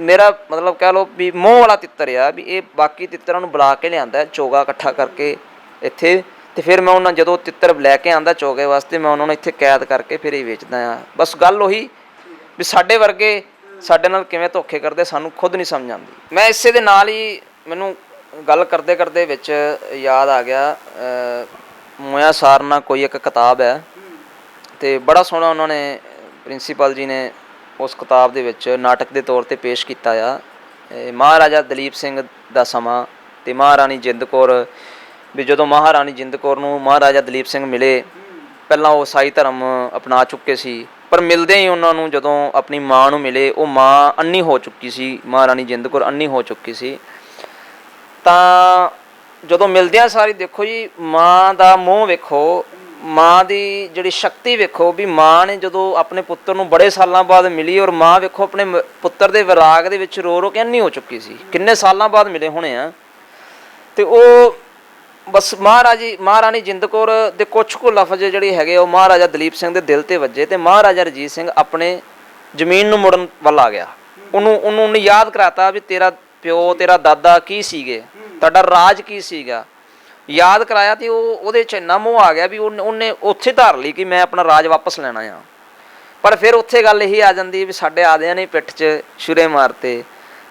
ਮੇਰਾ ਮਤਲਬ ਕਹਿ ਲਓ ਵੀ ਮੋਹ ਵਾਲਾ ਤਿੱਤਰ ਆ ਵੀ ਇਹ ਬਾਕੀ ਤਿੱਤਰਾਂ ਨੂੰ ਬੁਲਾ ਕੇ ਲਿਆਂਦਾ ਹੈ, ਚੋਗਾ ਇਕੱਠਾ ਕਰਕੇ ਇੱਥੇ। ਤੇ ਫਿਰ ਮੈਂ ਉਹਨਾਂ ਜਦੋਂ ਤਿੱਤਰ ਲੈ ਕੇ ਆਂਦਾ ਚੋਗੇ ਵਾਸਤੇ ਮੈਂ ਉਹਨਾਂ ਨੂੰ ਇੱਥੇ ਕੈਦ ਕਰਕੇ ਫਿਰ ਇਹ ਵੇਚਦਾ ਆ ਬਸ ਗੱਲ ਉਹੀ ਵੀ ਸਾਡੇ ਵਰਗੇ ਸਾਡੇ ਨਾਲ ਕਿਵੇਂ ਧੋਖੇ ਕਰਦੇ ਸਾਨੂੰ ਖੁਦ ਨਹੀਂ ਸਮਝ ਆਉਂਦੀ। ਮੈਂ ਇਸੇ ਦੇ ਨਾਲ ਹੀ ਮੈਨੂੰ ਗੱਲ ਕਰਦੇ ਕਰਦੇ ਵਿੱਚ ਯਾਦ ਆ ਗਿਆ ਮੋਇਆ ਸਾਰਨਾ ਕੋਈ ਇੱਕ ਕਿਤਾਬ ਹੈ। ਤੇ ਬੜਾ ਸੋਹਣਾ ਉਹਨਾਂ ਨੇ ਪ੍ਰਿੰਸੀਪਲ ਜੀ ਨੇ ਉਸ ਕਿਤਾਬ ਦੇ ਵਿੱਚ ਨਾਟਕ ਦੇ ਤੌਰ ਤੇ ਪੇਸ਼ ਕੀਤਾ ਆ। ਮਹਾਰਾਜਾ ਦਲੀਪ ਸਿੰਘ ਦਾ ਸਮਾਂ ਤੇ ਮਹਾਰਾਣੀ ਜਿੰਦ ਕੌਰ ਵੀ ਜਦੋਂ ਮਹਾਰਾਣੀ ਜਿੰਦ ਕੌਰ ਨੂੰ ਮਹਾਰਾਜਾ ਦਲੀਪ ਸਿੰਘ ਮਿਲੇ, ਪਹਿਲਾਂ ਉਹ ਸਾਈ ਧਰਮ ਅਪਣਾ ਚੁੱਕੇ ਸੀ, ਪਰ ਮਿਲਦੇ ਹੀ ਉਹਨਾਂ ਨੂੰ ਜਦੋਂ ਆਪਣੀ ਮਾਂ ਨੂੰ ਮਿਲੇ, ਉਹ ਮਾਂ ਅੰਨੀ ਹੋ ਚੁੱਕੀ ਸੀ, ਮਹਾਰਾਣੀ ਜਿੰਦ ਕੌਰ ਅੰਨੀ ਹੋ ਚੁੱਕੀ ਸੀ। ਤਾਂ ਜਦੋਂ ਮਿਲਦੇ ਆ ਸਾਰੀ, ਦੇਖੋ ਜੀ, ਮਾਂ ਦਾ ਮੋਹ ਵੇਖੋ, ਮਾਂ ਦੀ ਜਿਹੜੀ ਸ਼ਕਤੀ ਵੇਖੋ ਵੀ ਮਾਂ ਨੇ ਜਦੋਂ ਆਪਣੇ ਪੁੱਤਰ ਨੂੰ ਬੜੇ ਸਾਲਾਂ ਬਾਅਦ ਮਿਲੀ ਔਰ ਮਾਂ ਵੇਖੋ ਆਪਣੇ ਪੁੱਤਰ ਦੇ ਵਿਰਾਗ ਦੇ ਵਿੱਚ ਰੋ ਰੋ ਕੇ ਅੰਨੀ ਹੋ ਚੁੱਕੀ ਸੀ। ਕਿੰਨੇ ਸਾਲਾਂ ਬਾਅਦ ਮਿਲੇ ਹੋਣੇ ਆ। ਤੇ ਉਹ ਬਸ ਮਹਾਰਾਜੀ, ਮਹਾਰਾਣੀ ਜਿੰਦ ਕੌਰ ਦੇ ਕੁਝ ਕੁ ਲਫ਼ਜ਼ ਜਿਹੜੇ ਹੈਗੇ ਉਹ ਮਹਾਰਾਜਾ ਦਲੀਪ ਸਿੰਘ ਦੇ ਦਿਲ ਤੇ ਵੱਜੇ ਤੇ ਮਹਾਰਾਜਾ ਰਜੀਤ ਸਿੰਘ ਆਪਣੇ ਜ਼ਮੀਨ ਨੂੰ ਮੁੜਨ ਵੱਲ ਆ ਗਿਆ। ਉਹਨੂੰ ਉਹਨੂੰ ਉਹਨੇ ਯਾਦ ਕਰਾਤਾ ਵੀ ਤੇਰਾ ਪਿਓ, ਤੇਰਾ ਦਾਦਾ ਕੀ ਸੀਗੇ? ਤੁਹਾਡਾ ਰਾਜ ਕੀ ਸੀਗਾ? ਯਾਦ ਕਰਾਇਆ ਤੇ ਉਹ ਉਹਦੇ ਚ ਇੰਨਾ ਮੋਹ ਆ ਗਿਆ ਵੀ ਉਹਨੇ ਉਹਨੇ ਉੱਥੇ ਧਾਰ ਲਈ ਕਿ ਮੈਂ ਆਪਣਾ ਰਾਜ ਵਾਪਸ ਲੈਣਾ ਆ। ਪਰ ਫਿਰ ਉੱਥੇ ਗੱਲ ਇਹੀ ਆ ਜਾਂਦੀ ਵੀ ਸਾਡੇ ਆਦਿਆਂ ਨੇ ਪਿੱਠ 'ਚ ਛੁਰੇ ਮਾਰਤੇ।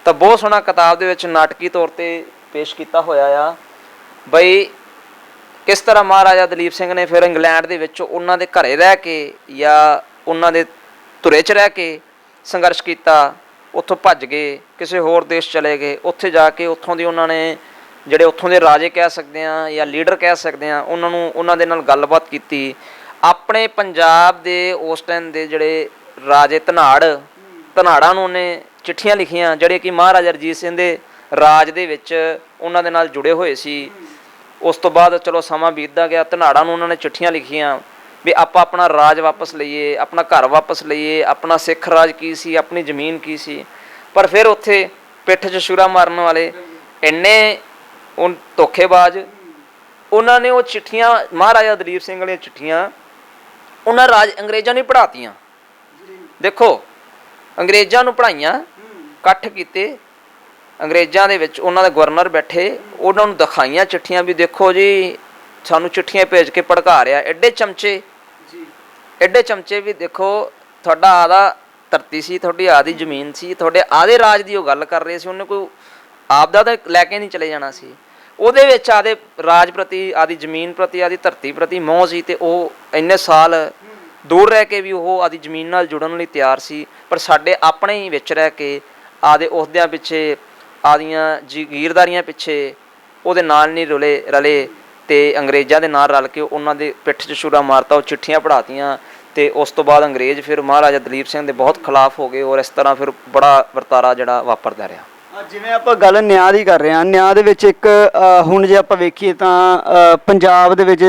ਤਾਂ ਬਹੁਤ ਸੋਹਣਾ ਕਿਤਾਬ ਦੇ ਵਿੱਚ ਨਾਟਕੀ ਤੌਰ ਤੇ ਪੇਸ਼ ਕੀਤਾ ਹੋਇਆ ਆ। ਬਈ ਕਿਸ ਤਰ੍ਹਾਂ ਮਹਾਰਾਜਾ ਦਲੀਪ ਸਿੰਘ ਨੇ ਫਿਰ ਇੰਗਲੈਂਡ ਦੇ ਵਿੱਚ ਉਹਨਾਂ ਦੇ ਘਰੇ ਰਹਿ ਕੇ ਜਾਂ ਉਹਨਾਂ ਦੇ ਧੁਰੇ 'ਚ ਰਹਿ ਕੇ ਸੰਘਰਸ਼ ਕੀਤਾ, ਉੱਥੋਂ ਭੱਜ ਗਏ, ਕਿਸੇ ਹੋਰ ਦੇਸ਼ ਚਲੇ ਗਏ, ਉੱਥੇ ਜਾ ਕੇ ਉੱਥੋਂ ਦੀ ਉਹਨਾਂ ਨੇ ਜਿਹੜੇ ਉੱਥੋਂ ਦੇ ਰਾਜੇ ਕਹਿ ਸਕਦੇ ਆ ਜਾਂ ਲੀਡਰ ਕਹਿ ਸਕਦੇ ਆ ਉਹਨਾਂ ਨੂੰ, ਉਹਨਾਂ ਦੇ ਨਾਲ ਗੱਲਬਾਤ ਕੀਤੀ। ਆਪਣੇ ਪੰਜਾਬ ਦੇ ਉਸ ਟਾਈਮ ਦੇ ਜਿਹੜੇ ਰਾਜੇ ਧਨਾੜ, ਧਨਾੜਾਂ ਨੂੰ ਉਹਨੇ ਚਿੱਠੀਆਂ ਲਿਖੀਆਂ, ਜਿਹੜੇ ਕਿ ਮਹਾਰਾਜਾ ਰਣਜੀਤ ਸਿੰਘ ਦੇ ਰਾਜ ਦੇ ਵਿੱਚ ਉਹਨਾਂ ਦੇ ਨਾਲ ਜੁੜੇ ਹੋਏ ਸੀ। ਉਸ ਤੋਂ ਬਾਅਦ ਚਲੋ ਸਮਾਂ ਬੀਤਦਾ ਗਿਆ, ਧਨਾੜਾਂ ਨੂੰ ਉਹਨਾਂ ਨੇ ਚਿੱਠੀਆਂ ਲਿਖੀਆਂ ਵੀ ਆਪਾਂ ਆਪਣਾ ਰਾਜ ਵਾਪਸ ਲਈਏ, ਆਪਣਾ ਘਰ ਵਾਪਸ ਲਈਏ, ਆਪਣਾ ਸਿੱਖ ਰਾਜ ਕੀ ਸੀ, ਆਪਣੀ ਜ਼ਮੀਨ ਕੀ ਸੀ। ਪਰ ਫਿਰ ਉੱਥੇ ਪਿੱਠ 'ਚ ਸ਼ੂਰਾ ਮਾਰਨ ਵਾਲੇ ਇੰਨੇ ਉਹ ਧੋਖੇਬਾਜ਼। ਉਹਨਾਂ ਨੇ ਉਹ ਚਿੱਠੀਆਂ ਮਹਾਰਾਜਾ ਦਲੀਪ ਸਿੰਘ ਵਾਲੀਆਂ ਚਿੱਠੀਆਂ ਉਹਨਾਂ ਰਾਜ ਅੰਗਰੇਜ਼ਾਂ ਨੂੰ ਪੜਾਤੀਆਂ ਦੇਖੋ ਅੰਗਰੇਜ਼ਾਂ ਨੂੰ ਪੜਾਈਆਂ ਇਕੱਠ ਕੀਤੇ ਅੰਗਰੇਜ਼ਾਂ ਦੇ ਵਿੱਚ ਉਹਨਾਂ ਦੇ ਗਵਰਨਰ ਬੈਠੇ ਉਹਨਾਂ ਨੂੰ ਦਿਖਾਈਆਂ ਚਿੱਠੀਆਂ ਵੀ ਦੇਖੋ ਜੀ ਸਾਨੂੰ ਚਿੱਠੀਆਂ ਭੇਜ ਕੇ ਭੜਕਾ ਰਿਹਾ ਐਡੇ ਚਮਚੇ। ਐਡੇ ਚਮਚੇ ਵੀ ਦੇਖੋ ਤੁਹਾਡਾ ਆਦਾ ਧਰਤੀ ਸੀ ਤੁਹਾਡੀ ਆਦੀ ਜ਼ਮੀਨ ਸੀ ਤੁਹਾਡੇ ਆਦੇ ਰਾਜ ਦੀ ਉਹ ਗੱਲ ਕਰ ਰਹੇ ਸੀ ਉਹਨੇ ਕੋਈ ਆਪਦਾ ਤਾਂ ਲੈ ਕੇ ਨਹੀਂ ਚਲੇ ਜਾਣਾ ਸੀ। ਉਹਦੇ ਵਿੱਚ ਆਦੇ ਰਾਜ ਪ੍ਰਤੀ, ਆਦੀ ਜ਼ਮੀਨ ਪ੍ਰਤੀ, ਆਦੀ ਧਰਤੀ ਪ੍ਰਤੀ ਮੋਹ ਸੀ ਤੇ ਉਹ ਇੰਨੇ ਸਾਲ ਦੂਰ ਰਹਿ ਕੇ ਵੀ ਉਹ ਆਦੀ ਜ਼ਮੀਨ ਨਾਲ ਜੁੜਨ ਲਈ ਤਿਆਰ ਸੀ, ਪਰ ਸਾਡੇ ਆਪਣੇ ਹੀ ਵਿੱਚ ਰਹਿ ਕੇ ਆਦੇ ਅਹੁਦਿਆਂ ਪਿੱਛੇ, ਆਦੀਆਂ ਜਗੀਰਦਾਰੀਆਂ ਪਿੱਛੇ ਉਹਦੇ ਨਾਲ ਨਹੀਂ ਰੁਲੇ, ਰਲੇ ਤੇ ਅੰਗਰੇਜ਼ਾਂ ਦੇ ਨਾਲ ਰਲ ਕੇ ਉਹਨਾਂ ਦੇ ਪਿੱਠ 'ਚ ਛੁਰਾ ਮਾਰਤਾ, ਉਹ ਚਿੱਠੀਆਂ ਪੜਾਤੀਆਂ ਤੇ ਉਸ ਤੋਂ ਬਾਅਦ ਅੰਗਰੇਜ਼ ਫਿਰ ਮਹਾਰਾਜਾ ਦਲੀਪ ਸਿੰਘ ਦੇ ਬਹੁਤ ਖਿਲਾਫ ਹੋ ਗਏ ਔਰ ਇਸ ਤਰ੍ਹਾਂ ਫਿਰ ਬੜਾ ਵਰਤਾਰਾ ਜਿਹੜਾ ਵਾਪਰਦਾ ਰਿਹਾ। ਜਿਵੇਂ ਆਪਾਂ ਗੱਲ ਨਿਆਂ ਦੀ ਕਰ ਰਹੇ ਹਾਂ ਨਿਆਂ ਦੇ ਵਿੱਚ ਇੱਕ ਅ, ਹੁਣ ਜੇ ਆਪਾਂ ਵੇਖੀਏ ਤਾਂ ਅ, ਪੰਜਾਬ ਦੇ ਵਿੱਚ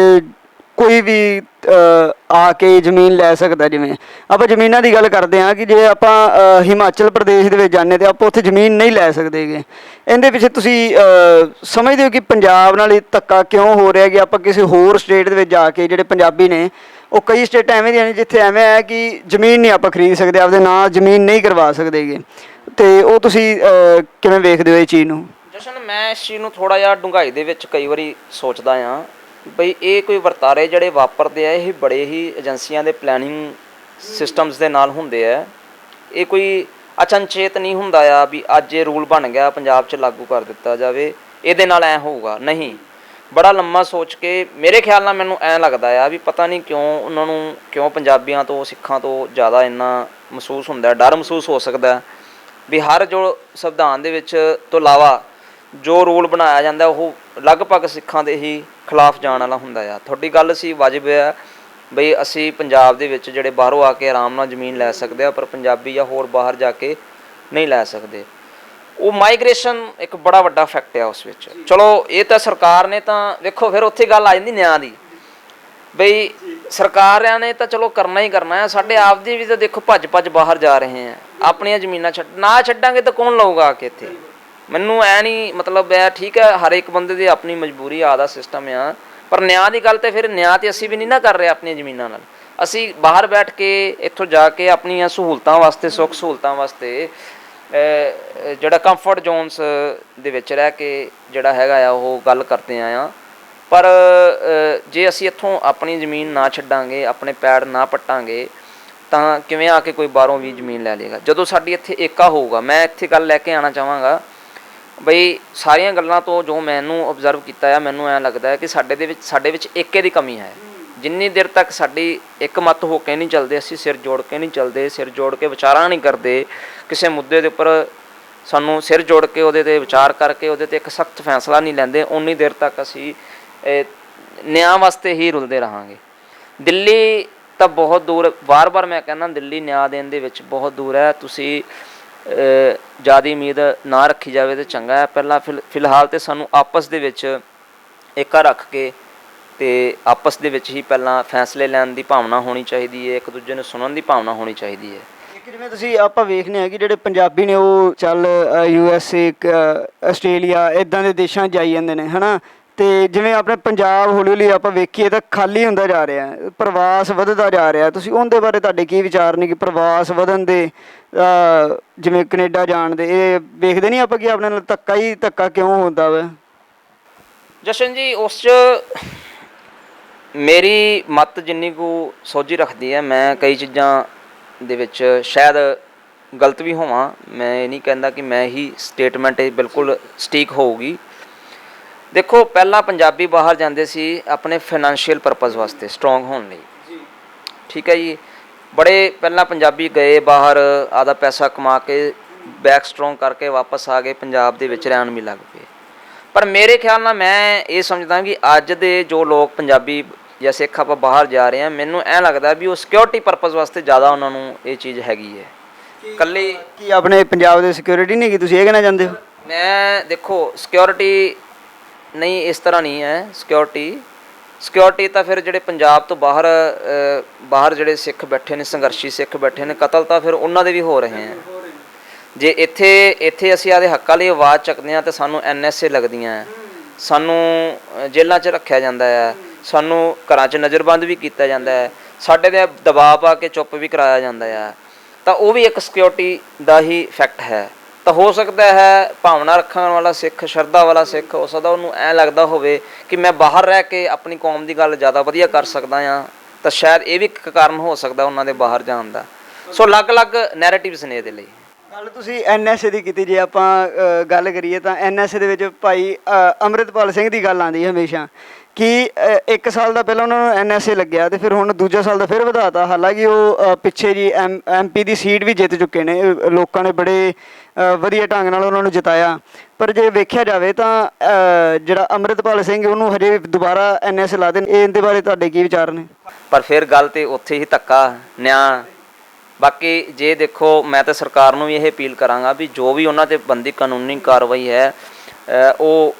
ਕੋਈ ਵੀ ਅ, ਆ ਕੇ ਜ਼ਮੀਨ ਲੈ ਸਕਦਾ ਜਿਵੇਂ। ਆਪਾਂ ਜ਼ਮੀਨਾਂ ਦੀ ਗੱਲ ਕਰਦੇ ਹਾਂ ਕਿ ਜੇ ਆਪਾਂ ਅ, ਹਿਮਾਚਲ ਪ੍ਰਦੇਸ਼ ਦੇ ਵਿੱਚ ਜਾਂਦੇ ਤੇ ਆਪਾਂ ਉੱਥੇ ਜ਼ਮੀਨ ਨਹੀਂ ਲੈ ਸਕਦੇਗੇ ਇਹਦੇ ਪਿੱਛੇ ਤੁਸੀਂ ਅ, ਸਮਝਦੇ ਹੋ ਕਿ ਪੰਜਾਬ ਨਾਲ ਇਹ ਧੱਕਾ ਕਿਉਂ ਹੋ ਰਿਹਾ ਕਿ ਆਪਾਂ ਕਿਸੇ ਹੋਰ ਸਟੇਟ ਦੇ ਵਿੱਚ ਜਾ ਕੇ ਜਿਹੜੇ ਪੰਜਾਬੀ ਨੇ ਉਹ ਕਈ ਸਟੇਟਾਂ ਐਵੇਂ ਦੀਆਂ ਨੇ ਜਿੱਥੇ ਐਵੇਂ ਹੈ ਕਿ ਜ਼ਮੀਨ ਨਹੀਂ ਆਪਾਂ ਖਰੀਦ ਸਕਦੇ ਆਪਦੇ ਨਾਂ ਜ਼ਮੀਨ ਨਹੀਂ ਕਰਵਾ ਸਕਦੇਗੇ ਤੇ ਉਹ ਤੁਸੀਂ ਅਹ, ਕਿਵੇਂ ਵੇਖਦੇ ਹੋ ਇਹ ਚੀਜ਼ ਨੂੰ? ਜਸ਼ਨ ਮੈਂ ਇਸ ਚੀਜ਼ ਨੂੰ ਥੋੜਾ ਜਿਹਾ ਡੂੰਘਾਈ ਦੇ ਵਿੱਚ ਕਈ ਵਾਰੀ ਸੋਚਦਾ ਆ ਬਈ ਇਹ ਕੋਈ ਵਰਤਾਰੇ ਜਿਹੜੇ ਵਾਪਰਦੇ ਆ ਇਹ ਬੜੇ ਹੀ ਏਜੰਸੀਆਂ ਦੇ ਪਲੈਨਿੰਗ ਸਿਸਟਮਸ ਦੇ ਨਾਲ ਹੁੰਦੇ ਆ। ਇਹ ਕੋਈ ਅਚਨਚੇਤ ਨਹੀਂ ਹੁੰਦਾ ਆ ਵੀ ਅੱਜ ਇਹ ਰੂਲ ਬਣ ਗਿਆ ਪੰਜਾਬ 'ਚ ਲਾਗੂ ਕਰ ਦਿੱਤਾ ਜਾਵੇ ਇਹਦੇ ਨਾਲ ਐ ਹੋਊਗਾ। ਨਹੀਂ। ਬੜਾ ਲੰਮਾ ਸੋਚ ਕੇ ਮੇਰੇ ਖਿਆਲ ਨਾਲ ਮੈਨੂੰ ਐ ਲੱਗਦਾ ਆ ਵੀ ਪਤਾ ਨਹੀਂ ਕਿਉਂ ਉਹਨਾਂ ਨੂੰ ਕਿਉਂ ਪੰਜਾਬੀਆਂ ਤੋਂ ਸਿੱਖਾਂ ਤੋਂ ਜ਼ਿਆਦਾ ਇੰਨਾ ਮਹਿਸੂਸ ਹੁੰਦਾ ਡਰ ਮਹਿਸੂਸ ਹੋ ਸਕਦਾ। ਵੀ ਹਰ ਜੋ ਸੰਵਿਧਾਨ ਦੇ ਵਿੱਚ ਤੋਂ ਇਲਾਵਾ ਜੋ ਰੂਲ ਬਣਾਇਆ ਜਾਂਦਾ, ਉਹ ਲਗਭਗ ਸਿੱਖਾਂ ਦੇ ਹੀ ਖਿਲਾਫ ਜਾਣ ਵਾਲਾ ਹੁੰਦਾ ਆ। ਤੁਹਾਡੀ ਗੱਲ ਸੀ ਵਾਜਬ ਹੈ ਬਈ ਅਸੀਂ ਪੰਜਾਬ ਦੇ ਵਿੱਚ ਜਿਹੜੇ ਬਾਹਰੋਂ ਆ ਕੇ ਆਰਾਮ ਨਾਲ ਜ਼ਮੀਨ ਲੈ ਸਕਦੇ ਆ, ਪਰ ਪੰਜਾਬੀ ਜਾਂ ਹੋਰ ਬਾਹਰ ਜਾ ਕੇ ਨਹੀਂ ਲੈ ਸਕਦੇ। ਉਹ ਮਾਈਗ੍ਰੇਸ਼ਨ ਇੱਕ ਬੜਾ ਵੱਡਾ ਫੈਕਟ ਆ ਉਸ ਵਿੱਚ। ਚਲੋ, ਇਹ ਤਾਂ ਸਰਕਾਰ ਨੇ ਤਾਂ, ਵੇਖੋ, ਫਿਰ ਉੱਥੇ ਗੱਲ ਆ ਜਾਂਦੀ ਨਿਆਂ ਦੀ। ਬਈ ਸਰਕਾਰਾਂ ਨੇ ਤਾਂ ਚਲੋ ਕਰਨਾ ਹੀ ਕਰਨਾ ਹੈ। ਸਾਡੇ ਆਪ ਦੀ ਵੀ ਤਾਂ ਦੇਖੋ ਭੱਜ ਭੱਜ ਬਾਹਰ ਜਾ ਰਹੇ ਆ ਆਪਣੀਆਂ ਜ਼ਮੀਨਾਂ ਛੱਡ, ਨਾ ਛੱਡਾਂਗੇ ਤਾਂ ਕੌਣ ਲਊਗਾ ਆ ਕੇ ਇੱਥੇ? ਮੈਨੂੰ ਐ ਨਹੀਂ ਮਤਲਬ ਐ ਠੀਕ ਹੈ, ਹਰ ਇੱਕ ਬੰਦੇ ਦੀ ਆਪਣੀ ਮਜਬੂਰੀ ਆਦਾ ਸਿਸਟਮ ਆ। ਪਰ ਨਿਆਂ ਦੀ ਗੱਲ ਤੇ ਫਿਰ ਨਿਆਂ ਤੇ ਅਸੀਂ ਵੀ ਨਹੀਂ ਨਾ ਕਰ ਰਹੇ ਆਪਣੀਆਂ ਜ਼ਮੀਨਾਂ ਨਾਲ। ਅਸੀਂ ਬਾਹਰ ਬੈਠ ਕੇ ਇੱਥੋਂ ਜਾ ਕੇ ਆਪਣੀਆਂ ਸਹੂਲਤਾਂ ਵਾਸਤੇ, ਸੁੱਖ ਸਹੂਲਤਾਂ ਵਾਸਤੇ ਜਿਹੜਾ ਕੰਫਰਟ ਜ਼ੋਨਸ ਦੇ ਵਿੱਚ ਰਹਿ ਕੇ ਜਿਹੜਾ ਹੈਗਾ ਆ, ਉਹ ਗੱਲ ਕਰਦੇ ਆ ਆ ਪਰ ਜੇ ਅਸੀਂ ਇੱਥੋਂ ਆਪਣੀ ਜ਼ਮੀਨ ਨਾ ਛੱਡਾਂਗੇ, ਆਪਣੇ ਪੈੜ ਨਾ ਪੱਟਾਂਗੇ, ਤਾਂ ਕਿਵੇਂ ਆ ਕੇ ਕੋਈ ਬਾਹਰੋਂ ਵੀ ਜ਼ਮੀਨ ਲੈ ਲੇਗਾ ਜਦੋਂ ਸਾਡੀ ਇੱਥੇ ਏਕਾ ਹੋਊਗਾ, ਮੈਂ ਇੱਥੇ ਗੱਲ ਲੈ ਕੇ ਆਣਾ ਚਾਹਾਂਗਾ, ਬਈ ਸਾਰੀਆਂ ਗੱਲਾਂ ਤੋਂ ਜੋ ਮੈਨੂੰ ਆਬਜ਼ਰਵ ਕੀਤਾ ਆ, ਮੈਨੂੰ ਐਂ ਲੱਗਦਾ ਹੈ ਕਿ ਸਾਡੇ ਦੇ ਵਿੱਚ, ਸਾਡੇ ਵਿੱਚ ਏਕੇ ਦੀ ਕਮੀ ਹੈ। ਜਿੰਨੀ ਦੇਰ ਤੱਕ ਸਾਡੀ ਇੱਕ ਮਤ ਹੋ ਕੇ ਨਹੀਂ ਚੱਲਦੇ, ਅਸੀਂ ਸਿਰ ਜੋੜ ਕੇ ਨਹੀਂ ਚੱਲਦੇ, ਸਿਰ ਜੋੜ ਕੇ ਵਿਚਾਰਾਂ ਨਹੀਂ ਕਰਦੇ, ਕਿਸੇ ਮੁੱਦੇ ਦੇ ਉੱਪਰ ਸਾਨੂੰ ਸਿਰ ਜੋੜ ਕੇ ਉਹਦੇ ਤੇ ਵਿਚਾਰ ਕਰਕੇ ਉਹਦੇ ਤੇ ਇੱਕ ਸਖਤ ਫੈਸਲਾ ਨਹੀਂ ਲੈਂਦੇ ਉਨੀ ਦੇਰ ਤੱਕ ਅਸੀਂ ਨਿਆਂ ਵਾਸਤੇ ਹੀ ਰੁਲਦੇ ਰਹਾਂਗੇ। ਦਿੱਲੀ ਤਾਂ ਬਹੁਤ ਦੂਰ, ਵਾਰ-ਵਾਰ ਮੈਂ ਕਹਿੰਦਾ ਦਿੱਲੀ ਨਿਆਂ ਦੇਣ ਦੇ ਵਿੱਚ ਬਹੁਤ ਦੂਰ ਹੈ। ਤੁਸੀਂ ਜ਼ਿਆਦਾ ਉਮੀਦ ਨਾ ਰੱਖੀ ਜਾਵੇ ਤੇ ਚੰਗਾ ਹੈ। ਪਹਿਲਾਂ ਫਿਲ- ਫਿਲਹਾਲ ਤੇ ਸਾਨੂੰ ਆਪਸ ਦੇ ਵਿੱਚ ਏਕਾ ਰੱਖ ਕੇ ਤੇ ਆਪਸ ਦੇ ਵਿੱਚ ਹੀ ਪਹਿਲਾਂ ਫੈਸਲੇ ਲੈਣ ਦੀ ਭਾਵਨਾ ਹੋਣੀ ਚਾਹੀਦੀ ਹੈ। ਇੱਕ ਦੂਜੇ ਨੂੰ ਸੁਣਨ ਦੀ ਭਾਵਨਾ ਹੋਣੀ ਚਾਹੀਦੀ ਹੈ। ਜਿਵੇਂ ਤੁਸੀਂ ਆਪਾਂ ਵੇਖਨੇ ਆ ਕਿ ਜਿਹੜੇ ਪੰਜਾਬੀ ਨੇ ਉਹ ਚੱਲ ਯੂ ਐਸ ਏ ਆਸਟ੍ਰੇਲੀਆ ਇਦਾਂ ਦੇ ਦੇਸ਼ਾਂ 'ਚ ਜਾਈ ਜਾਂਦੇ ਨੇ, ਹਨਾ? ਤੇ ਜਿਵੇਂ ਆਪਣੇ ਪੰਜਾਬ ਹੌਲੀ ਹੌਲੀ ਆਪਾਂ ਵੇਖੀਏ ਤਾਂ ਖਾਲੀ ਹੁੰਦਾ ਜਾ ਰਿਹਾ ਹੈ, ਪ੍ਰਵਾਸ ਵਧਦਾ ਜਾ ਰਿਹਾ ਤੁਸੀਂ ਉਹਦੇ ਬਾਰੇ ਤੁਹਾਡੇ ਕੀ ਵਿਚਾਰ ਨੇ ਕਿ ਪ੍ਰਵਾਸ ਵਧਣ ਦੇ ਜਿਵੇਂ ਕੈਨੇਡਾ ਜਾਣ ਦੇ, ਇਹ ਵੇਖਦੇ ਨਹੀਂ ਆਪਾਂ ਕਿ ਆਪਣੇ ਨਾਲ ਧੱਕਾ ਹੀ ਧੱਕਾ ਕਿਉਂ ਹੁੰਦਾ ਵਾ? ਜਸ਼ਨ ਜੀ, ਉਸ 'ਚ ਮੇਰੀ ਮਤ ਜਿੰਨੀ ਕੁ ਸੋਝੀ ਰੱਖਦੀ ਹੈ, ਮੈਂ ਕਈ ਚੀਜ਼ਾਂ ਦੇ ਵਿੱਚ ਸ਼ਾਇਦ ਗਲਤ ਵੀ ਹੋਵਾਂ। ਮੈਂ ਇਹ ਨਹੀਂ ਕਹਿੰਦਾ ਕਿ ਮੈਂ ਹੀ ਸਟੇਟਮੈਂਟ ਇਹ ਬਿਲਕੁਲ ਸਟੀਕ ਹੋਊਗੀ। ਦੇਖੋ ਪਹਿਲਾਂ ਪੰਜਾਬੀ ਬਾਹਰ ਜਾਂਦੇ ਸੀ ਆਪਣੇ ਫਾਈਨੈਂਸ਼ੀਅਲ ਪਰਪਸ ਵਾਸਤੇ ਸਟਰੋਂਗ ਹੋਣ ਲਈ। ਠੀਕ ਹੈ ਜੀ? ਬੜੇ ਪਹਿਲਾਂ ਪੰਜਾਬੀ ਗਏ ਬਾਹਰ ਆਦਾ ਪੈਸਾ ਕਮਾ ਕੇ ਬੈਕ ਸਟਰੋਂਗ ਕਰਕੇ ਵਾਪਸ ਆ ਗਏ ਪੰਜਾਬ ਦੇ ਵਿੱਚ ਰਹਿਣ ਵੀ ਲੱਗ ਪਏ। ਪਰ ਮੇਰੇ ਖਿਆਲ ਨਾਲ ਮੈਂ ਇਹ ਸਮਝਦਾ ਕਿ ਅੱਜ ਦੇ ਜੋ ਲੋਕ ਪੰਜਾਬੀ ਜਾਂ ਸਿੱਖ ਆਪਾਂ ਬਾਹਰ ਜਾ ਰਹੇ ਆ ਮੈਨੂੰ ਐਂ ਲੱਗਦਾ ਵੀ ਉਹ ਸਿਕਿਉਰਿਟੀ ਪਰਪਸ ਵਾਸਤੇ ਜ਼ਿਆਦਾ ਉਹਨਾਂ ਨੂੰ ਇਹ ਚੀਜ਼ ਹੈਗੀ ਹੈ। ਕੱਲੀ ਕੀ ਆਪਣੇ ਪੰਜਾਬ ਦੇ ਸਿਕਿਉਰਿਟੀ ਨਹੀਂ ਕਿ ਤੁਸੀਂ ਇਹ ਕਹਿਣਾ ਚਾਹੁੰਦੇ ਹੋ? ਮੈਂ ਦੇਖੋ ਸਿਕਿਉਰਿਟੀ ਨਹੀਂ, ਇਸ ਤਰ੍ਹਾਂ ਨਹੀਂ ਹੈ ਸਿਕਿਉਰਿਟੀ ਸਿਕਿਉਰਿਟੀ ਤਾਂ ਫਿਰ ਜਿਹੜੇ ਪੰਜਾਬ ਤੋਂ ਬਾਹਰ ਬਾਹਰ ਜਿਹੜੇ ਸਿੱਖ ਬੈਠੇ ਨੇ, ਸੰਘਰਸ਼ੀ ਸਿੱਖ ਬੈਠੇ ਨੇ, ਕਤਲ ਤਾਂ ਫਿਰ ਉਹਨਾਂ ਦੇ ਵੀ ਹੋ ਰਹੇ ਆ ਜੇ ਇੱਥੇ ਇੱਥੇ ਅਸੀਂ ਆਦੇ ਹੱਕਾਂ ਲਈ ਆਵਾਜ਼ ਚੱਕਦੇ ਆ ਤੇ ਸਾਨੂੰ ਐਨਐਸਏ ਲੱਗਦੀਆਂ ਸਾਨੂੰ ਜੇਲ੍ਹਾਂ 'ਚ ਰੱਖਿਆ ਜਾਂਦਾ ਹੈ। ਸਾਨੂੰ ਘਰਾਂ 'ਚ ਨਜ਼ਰਬੰਦ ਵੀ ਕੀਤਾ ਜਾਂਦਾ ਹੈ। ਸਾਡੇ ਤੇ ਦਬਾਅ ਪਾ ਕੇ ਚੁੱਪ ਵੀ ਕਰਾਇਆ ਜਾਂਦਾ ਹੈ। ਤਾਂ ਉਹ ਵੀ ਇੱਕ ਸਿਕਿਉਰਿਟੀ ਦਾ ਹੀ ਫੈਕਟ ਹੈ। ਤਾਂ ਹੋ ਸਕਦਾ ਹੈ ਭਾਵਨਾ ਰੱਖਣ ਵਾਲਾ ਸਿੱਖ ਸ਼ਰਧਾ ਵਾਲਾ ਸਿੱਖ ਹੋ ਸਕਦਾ ਉਹਨੂੰ ਐ ਲੱਗਦਾ ਹੋਵੇ ਕਿ ਮੈਂ ਬਾਹਰ ਰਹਿ ਕੇ ਆਪਣੀ ਕੌਮ ਦੀ ਗੱਲ ਜ਼ਿਆਦਾ ਵਧੀਆ ਕਰ ਸਕਦਾ ਆ ਤਾਂ ਸ਼ਾਇਦ ਇਹ ਵੀ ਇੱਕ ਕਾਰਨ ਹੋ ਸਕਦਾ ਉਹਨਾਂ ਦੇ ਬਾਹਰ ਜਾਣ ਦਾ। ਸੋ ਅਲੱਗ-ਅਲੱਗ ਨੈਰੇਟਿਵਸ ਨੇ ਇਹਦੇ ਲਈ। ਗੱਲ ਤੁਸੀਂ ਐਨਐਸਏ ਦੀ ਕੀਤੀ ਜੇ ਆਪਾਂ ਗੱਲ ਕਰੀਏ ਤਾਂ ਐਨਐਸਏ ਦੇ ਵਿੱਚ ਭਾਈ ਅ, ਅੰਮ੍ਰਿਤਪਾਲ ਸਿੰਘ ਦੀ ਗੱਲ ਆਉਂਦੀ ਹੈ ਹਮੇਸ਼ਾ। ਕਿ ਇੱਕ ਸਾਲ ਦਾ ਪਹਿਲਾਂ ਉਹਨਾਂ ਨੂੰ ਐਨਐਸਏ ਲੱਗਿਆ ਤੇ ਫਿਰ ਹੁਣ ਦੂਜਾ ਸਾਲ ਦਾ ਫਿਰ ਵਧਾਤਾ। ਹਾਲਾਂਕਿ ਉਹ ਪਿੱਛੇ ਜੀ ਐਮਪੀ ਦੀ ਸੀਟ ਵੀ ਜਿੱਤ ਚੁੱਕੇ ਨੇ। ਲੋਕਾਂ ਨੇ ਬੜੇ ਵਧੀਆ ਢੰਗ ਨਾਲ ਉਹਨਾਂ ਨੂੰ ਜਿਤਾਇਆ। ਪਰ ਜੇ ਵੇਖਿਆ ਜਾਵੇ ਤਾਂ ਜਿਹੜਾ ਅੰਮ੍ਰਿਤਪਾਲ ਸਿੰਘ ਉਹਨੂੰ ਹਜੇ ਦੁਬਾਰਾ ਐਨਐਸਏ ਲਾ ਦੇਣ ਇਹਦੇ ਬਾਰੇ ਤੁਹਾਡੇ ਕੀ ਵਿਚਾਰ ਨੇ? ਪਰ ਫਿਰ ਗੱਲ ਤੇ ਉੱਥੇ ਹੀ ਧੱਕਾ, ਨਿਆਂ। ਬਾਕੀ ਜੇ ਦੇਖੋ, ਮੈਂ ਤਾਂ ਸਰਕਾਰ ਨੂੰ ਵੀ ਇਹ ਅਪੀਲ ਕਰਾਂਗਾ ਵੀ ਜੋ ਵੀ ਉਹਨਾਂ ਤੇ ਬੰਦੀ ਕਾਨੂੰਨੀ ਕਾਰਵਾਈ ਹੈ ਉਹ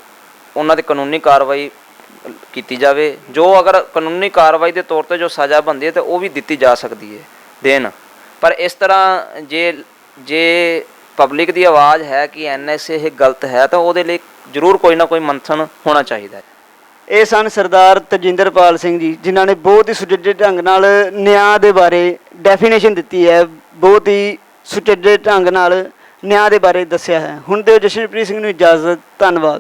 ਉਹਨਾਂ ਤੇ ਕਾਨੂੰਨੀ ਕਾਰਵਾਈ ਕੀਤੀ ਜਾਵੇ, ਜੋ ਅਗਰ ਕਾਨੂੰਨੀ ਕਾਰਵਾਈ ਦੇ ਤੌਰ ਤੇ ਜੋ ਸਜ਼ਾ ਬਣਦੀ ਹੈ ਤੇ ਉਹ ਵੀ ਦਿੱਤੀ ਜਾ ਸਕਦੀ ਹੈ, ਦੇਣ। ਪਰ ਇਸ ਤਰ੍ਹਾਂ ਜੇ ਜੇ ਪਬਲਿਕ ਦੀ ਆਵਾਜ਼ ਹੈ ਕਿ ਐਨਐਸਏ ਇਹ ਗਲਤ ਹੈ, ਤਾਂ ਉਹਦੇ ਲਈ ਜ਼ਰੂਰ ਕੋਈ ਨਾ ਕੋਈ ਮੰਥਨ ਹੋਣਾ ਚਾਹੀਦਾ ਹੈ। ਇਹ ਸਨ ਸਰਦਾਰ ਤਜਿੰਦਰਪਾਲ ਸਿੰਘ ਜੀ, ਜਿਨ੍ਹਾਂ ਨੇ ਬਹੁਤ ਹੀ ਸੁਚੱਜੇ ਢੰਗ ਨਾਲ ਨਿਆਂ ਦੇ ਬਾਰੇ ਡੈਫੀਨੇਸ਼ਨ ਦਿੱਤੀ ਹੈ, ਬਹੁਤ ਹੀ ਸੁਚੱਜੇ ਢੰਗ ਨਾਲ ਨਿਆਂ ਦੇ ਬਾਰੇ ਦੱਸਿਆ ਹੈ। ਹੁਣ ਦੇ ਜਸ਼ਨਪ੍ਰੀਤ ਸਿੰਘ ਨੂੰ ਇਜਾਜ਼ਤ, ਧੰਨਵਾਦ।